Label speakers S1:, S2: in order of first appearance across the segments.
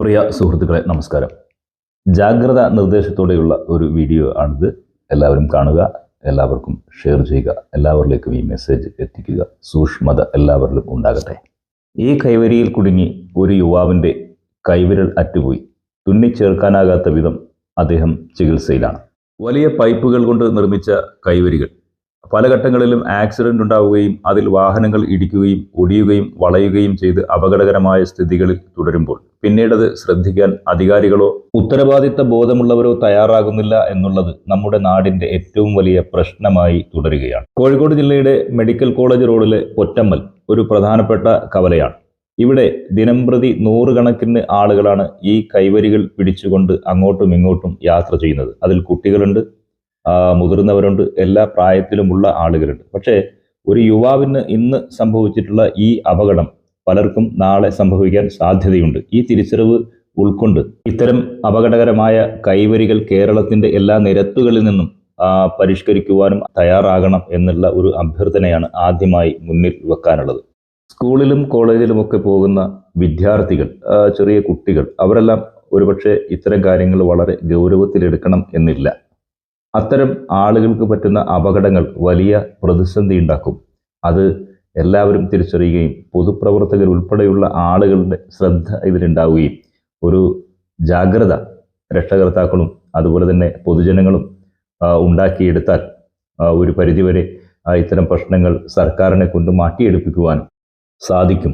S1: പ്രിയ സുഹൃത്തുക്കളെ നമസ്കാരം. ജാഗ്രത നിർദ്ദേശത്തോടെയുള്ള ഒരു വീഡിയോ ആണിത്. എല്ലാവരും കാണുക എല്ലാവർക്കും ഷെയർ ചെയ്യുക എല്ലാവരിലേക്കും ഈ മെസ്സേജ് എത്തിക്കുക. സൂക്ഷ്മത എല്ലാവരിലും ഉണ്ടാകട്ടെ. ഈ കൈവരിയിൽ കുടുങ്ങി ഒരു യുവാവിന്റെ കൈവിരൽ അറ്റുപോയി. തുന്നിച്ചേർക്കാനാകാത്ത വിധം അദ്ദേഹം ചികിത്സയിലാണ്. വലിയ പൈപ്പുകൾ കൊണ്ട് നിർമ്മിച്ച കൈവരികൾ. പല ഘട്ടങ്ങളിലും ആക്സിഡന്റ് ഉണ്ടാവുകയും അതിൽ വാഹനങ്ങൾ ഇടിക്കുകയും ഒടിയുകയും വളയുകയും ചെയ്ത് അപകടകരമായ സ്ഥിതികളിൽ തുടരുമ്പോൾ പിന്നീടത് ശ്രദ്ധിക്കാൻ അധികാരികളോ ഉത്തരവാദിത്ത ബോധമുള്ളവരോ തയ്യാറാകുന്നില്ല എന്നുള്ളത് നമ്മുടെ നാടിന്റെ ഏറ്റവും വലിയ പ്രശ്നമായി തുടരുകയാണ്. കോഴിക്കോട് ജില്ലയുടെ മെഡിക്കൽ കോളേജ് റോഡിലെ പൊറ്റമ്മൽ ഒരു പ്രധാനപ്പെട്ട കവലയാണ്. ഇവിടെ ദിനംപ്രതി നൂറുകണക്കിന് ആളുകളാണ് ഈ കൈവരികൾ പിടിച്ചുകൊണ്ട് അങ്ങോട്ടും ഇങ്ങോട്ടും യാത്ര ചെയ്യുന്നത്. അതിൽ കുട്ടികളുണ്ട് മുതിർന്നവരുണ്ട്. എല്ലാ പ്രായത്തിലുമുള്ള ആളുകളുണ്ട്. പക്ഷേ ഒരു യുവാവിന് ഇന്ന് സംഭവിച്ചിട്ടുള്ള ഈ അപകടം പലർക്കും നാളെ സംഭവിക്കാൻ സാധ്യതയുണ്ട്. ഈ തിരിച്ചറിവ് ഉൾക്കൊണ്ട് ഇത്തരം അപകടകരമായ കൈവരികൾ കേരളത്തിന്റെ എല്ലാ നിരത്തുകളിൽ നിന്നും പരിഷ്കരിക്കുവാനും തയ്യാറാകണം എന്നുള്ള ഒരു അഭ്യർത്ഥനയാണ് ആദ്യമായി മുന്നിൽ വെക്കാനുള്ളത്. സ്കൂളിലും കോളേജിലുമൊക്കെ പോകുന്ന വിദ്യാർത്ഥികൾ ചെറിയ കുട്ടികൾ അവരെല്ലാം ഒരുപക്ഷെ ഇത്തരം കാര്യങ്ങൾ വളരെ ഗൗരവത്തിലെടുക്കണം എന്നില്ല. അത്തരം ആളുകൾക്ക് പറ്റുന്ന അപകടങ്ങൾ വലിയ പ്രതിസന്ധി ഉണ്ടാക്കും. അത് എല്ലാവരും തിരിച്ചറിയുകയും പൊതുപ്രവർത്തകർ ഉൾപ്പെടെയുള്ള ആളുകളുടെ ശ്രദ്ധ ഇതിലുണ്ടാവുകയും ഒരു ജാഗ്രത രക്ഷകർത്താക്കളും അതുപോലെ തന്നെ പൊതുജനങ്ങളും ഉണ്ടാക്കിയെടുത്താൽ ഒരു പരിധിവരെ ഇത്തരം പ്രശ്നങ്ങൾ സർക്കാരിനെ കൊണ്ട് മാറ്റിയെടുപ്പിക്കുവാൻ സാധിക്കും.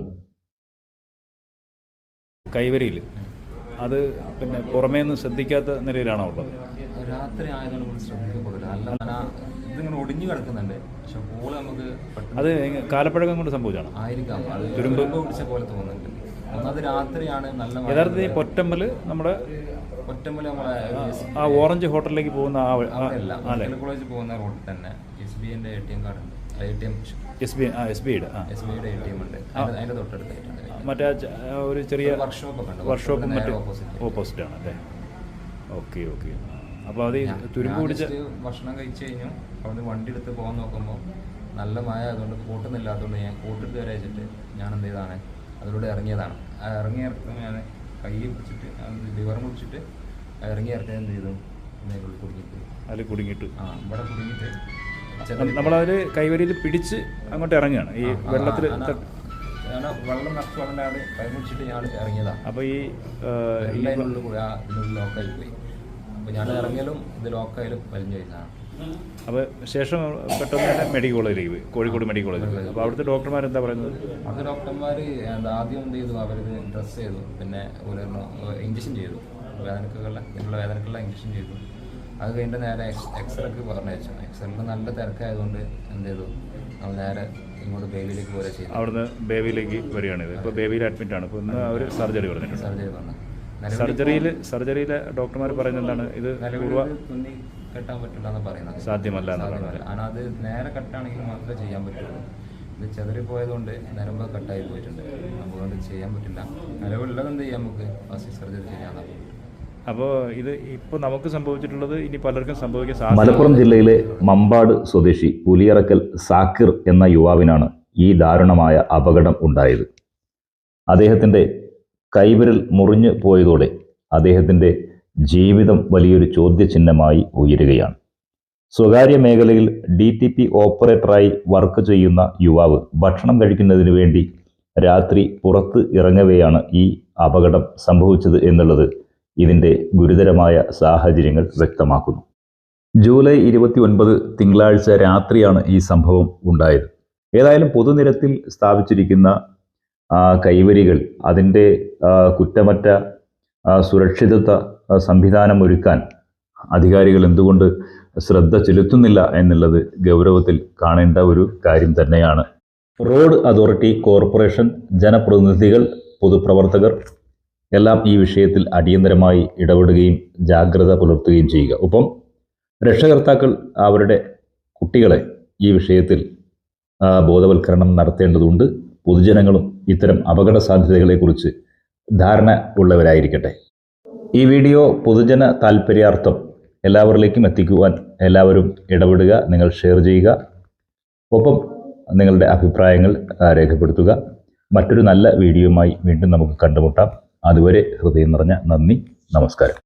S2: കൈവരിയിൽ. അത് പിന്നെ പുറമേ നിന്ന് ശ്രദ്ധിക്കാത്ത നിലയിലാണോ ഉള്ളത്?
S3: രാത്രി ആയതുകൊണ്ട് നമ്മൾ ശ്രദ്ധിക്കപ്പെടില്ല അല്ല ഇതിങ്ങനെ ഒടിഞ്ഞു കിടക്കുന്നുണ്ട്. പക്ഷെ പൂൾ നമുക്ക്
S2: അത് കാലപ്പഴക്കം കൊണ്ട് സംഭവിച്ചാണ്
S3: ആയിരിക്കാം. അത് തുരുമ്പ്. പിടിച്ച പോലെ തോന്നുന്നുണ്ട്. ഒന്നാമത് രാത്രിയാണ് നല്ല.
S2: യഥാർത്ഥത്തിൽ പൊറ്റമ്പൽ നമ്മുടെ
S3: ഒറ്റമ്പല നമ്മളെ
S2: ആ ഓറഞ്ച് ഹോട്ടലിലേക്ക് പോകുന്ന ആ
S3: കോളേജ് പോകുന്ന റോഡിൽ തന്നെ എസ് ബി ഐന്റെ എ ടി എം കാർഡ് ഉണ്ട്. A T M
S2: S B S B
S3: S B A T M ഉണ്ട്. അതിന്റെ തൊട്ടടുത്തായിട്ടുണ്ട്
S2: മറ്റേ ഒരു ചെറിയ
S3: വർക്ക്ഷോപ്പ്
S2: വർക്ക്ഷോപ്പ്
S3: ഓപ്പോസിറ്റ്
S2: ഓപ്പോസിറ്റ് ആണ് അല്ലേ ഓക്കെ ഓക്കെ. അപ്പോൾ അത് തുരുമ്പ് പിടിച്ച്
S3: ഭക്ഷണം കഴിച്ചു കഴിഞ്ഞു. അവിടുന്ന് വണ്ടി എടുത്ത് പോകാൻ നോക്കുമ്പോൾ നല്ല മഴ അതുകൊണ്ട് കൂട്ടുന്നില്ലാത്തതുകൊണ്ട് ഞാൻ കൂട്ടിട്ട് വരെ വെച്ചിട്ട് ഞാൻ എന്ത് ചെയ്താണ് അതിലൂടെ ഇറങ്ങിയതാണ്. ആ ഇറങ്ങി ഇറക്കുമ്പോൾ ഞാൻ കൈ പിടിച്ചിട്ട് ലിവർ മുടിച്ചിട്ട് ഇറങ്ങി ഇറക്കാൻ എന്ത് ചെയ്തു? ഇതിനുള്ളിൽ കുടുങ്ങിയിട്ട്
S2: അതിൽ കുടുങ്ങിയിട്ട്
S3: ആ ഇവിടെ കുടുങ്ങിയിട്ട് ചെതറി-
S2: നമ്മളതിൽ കൈവരിയിൽ പിടിച്ച് അങ്ങോട്ട് ഇറങ്ങുകയാണ്. ഈ വെള്ളത്തിൽ
S3: വെള്ളം നിറച്ച് കൈ മുടിച്ചിട്ട് ഞാൻ ഇറങ്ങിയതാണ്
S2: അപ്പോൾ ഈ
S3: ലോക്കായി പോയി. അപ്പോൾ ഞാൻ ഇറങ്ങിയാലും ഇത് ലോക്കായാലും വലിഞ്ഞു വരുന്നതാണ്
S2: അപ്പോൾ ശേഷം പെട്ടെന്ന് തന്നെ മെഡിക്കൽ കോളേജിലേക്ക് പോയി കോഴിക്കോട് മെഡിക്കൽ കോളേജിൽ അപ്പോൾ അവിടുത്തെ ഡോക്ടർമാർ എന്താ പറയുന്നത്?
S3: അത് ഡോക്ടർമാർ ആദ്യം എന്ത് ചെയ്തു? അവരിത് ഡ്രസ്സ് ചെയ്തു. പിന്നെ ഒരു ഇഞ്ചക്ഷൻ ചെയ്തു. വേദനക്കുള്ള ഇതിനുള്ള വേദനക്കുള്ള ഇഞ്ചക്ഷൻ ചെയ്തു. അത് കഴിഞ്ഞിട്ട് നേരെ എക്സ് എക്സ്റേക്ക് പറഞ്ഞയച്ചു എക്സ്റേക്ക് നല്ല തിരക്കായതുകൊണ്ട് എന്ത് ചെയ്തു? നമ്മൾ നേരെ ഇങ്ങോട്ട് ബേബിയിലേക്ക് പോലെ ചെയ്തു
S2: അവിടുന്ന് ബേബിയിലേക്ക് വരികയാണിത്. ഇപ്പോൾ ബേബിയിൽ അഡ്മിറ്റ് ആണ്. ഇപ്പോൾ ഇന്ന് അവർ സർജറി പറഞ്ഞിട്ടുണ്ട്
S3: സർജറി പറഞ്ഞു
S2: സർജറിയിൽ സർജറിയിലെ ഡോക്ടർമാർ പറയുന്നത് എന്താണ്? ഇത്
S3: തുന്നി കെട്ടാൻ പറ്റില്ല എന്ന് പറയുന്നത്.
S2: സാധ്യമല്ല.
S3: കാരണം അത് നേരെ കട്ടാണെങ്കിൽ മാത്രമേ ചെയ്യാൻ പറ്റുള്ളൂ. ഇത് ചെതറി പോയതുകൊണ്ട് നരമ്പ് കട്ടായി പോയിട്ടുണ്ട്. അതുകൊണ്ട് ചെയ്യാൻ പറ്റില്ല. നിലവിലുള്ളത് എന്ത് ചെയ്യാം നമുക്ക്? പ്ലാസ്റ്റിക് സർജറി ചെയ്യാനാണ്
S2: അപ്പോൾ ഇത് ഇപ്പോൾ നമുക്ക് സംഭവിച്ചിട്ടുള്ളത് ഇനി പലർക്കും സംഭവിക്കാൻ സാധ്യത
S1: മലപ്പുറം ജില്ലയിലെ മമ്പാട് സ്വദേശി പുലിയറക്കൽ സാക്കിർ എന്ന യുവാവിനാണ് ഈ ദാരുണമായ അപകടം ഉണ്ടായത്. അദ്ദേഹത്തിന്റെ കൈവിരൽ മുറിഞ്ഞു പോയതോടെ അദ്ദേഹത്തിന്റെ ജീവിതം വലിയൊരു ചോദ്യചിഹ്നമായി ഉയരുകയാണ്. സ്വകാര്യ മേഖലയിൽ ഡി ടി പി ഓപ്പറേറ്ററായി വർക്ക് ചെയ്യുന്ന യുവാവ് ഭക്ഷണം കഴിക്കുന്നതിന് വേണ്ടി രാത്രി പുറത്ത് ഇറങ്ങവെയാണ് ഈ അപകടം സംഭവിച്ചത് എന്നുള്ളത് ഇതിന്റെ ഗുരുതരമായ സാഹചര്യങ്ങൾ വ്യക്തമാക്കുന്നു. ജൂലൈ ഇരുപത്തി ഒൻപത് തിങ്കളാഴ്ച രാത്രിയാണ് ഈ സംഭവം ഉണ്ടായത്. ഏതായാലും പൊതുനിരത്തിൽ സ്ഥാപിച്ചിരിക്കുന്ന കൈവരികൾ അതിന്റെ കുറ്റമറ്റ സുരക്ഷിതത്വ സംവിധാനം ഒരുക്കാൻ അധികാരികൾ എന്തുകൊണ്ട് ശ്രദ്ധ ചെലുത്തുന്നില്ല എന്നുള്ളത് ഗൗരവത്തിൽ കാണേണ്ട ഒരു കാര്യം തന്നെയാണ്. റോഡ് അതോറിറ്റി കോർപ്പറേഷൻ ജനപ്രതിനിധികൾ പൊതുപ്രവർത്തകർ എല്ലാം ഈ വിഷയത്തിൽ അടിയന്തരമായി ഇടപെടുകയും ജാഗ്രത പുലർത്തുകയും ചെയ്യുക. ഒപ്പം രക്ഷകർത്താക്കൾ അവരുടെ കുട്ടികളെ ഈ വിഷയത്തിൽ ബോധവൽക്കരണം നടത്തേണ്ടതുണ്ട്. പൊതുജനങ്ങളും ഇത്തരം അപകട സാധ്യതകളെക്കുറിച്ച് ധാരണ ഉള്ളവരായിരിക്കട്ടെ. ഈ വീഡിയോ പൊതുജന താൽപ്പര്യാർത്ഥം എല്ലാവരിലേക്കും എത്തിക്കുവാൻ എല്ലാവരും ഇടപെടുക നിങ്ങൾ ഷെയർ ചെയ്യുക. ഒപ്പം നിങ്ങളുടെ അഭിപ്രായങ്ങൾ രേഖപ്പെടുത്തുക. മറ്റൊരു നല്ല വീഡിയോയുമായി വീണ്ടും നമുക്ക് കണ്ടുമുട്ടാം. അതുവരെ ഹൃദയം നിറഞ്ഞ നന്ദി നമസ്കാരം.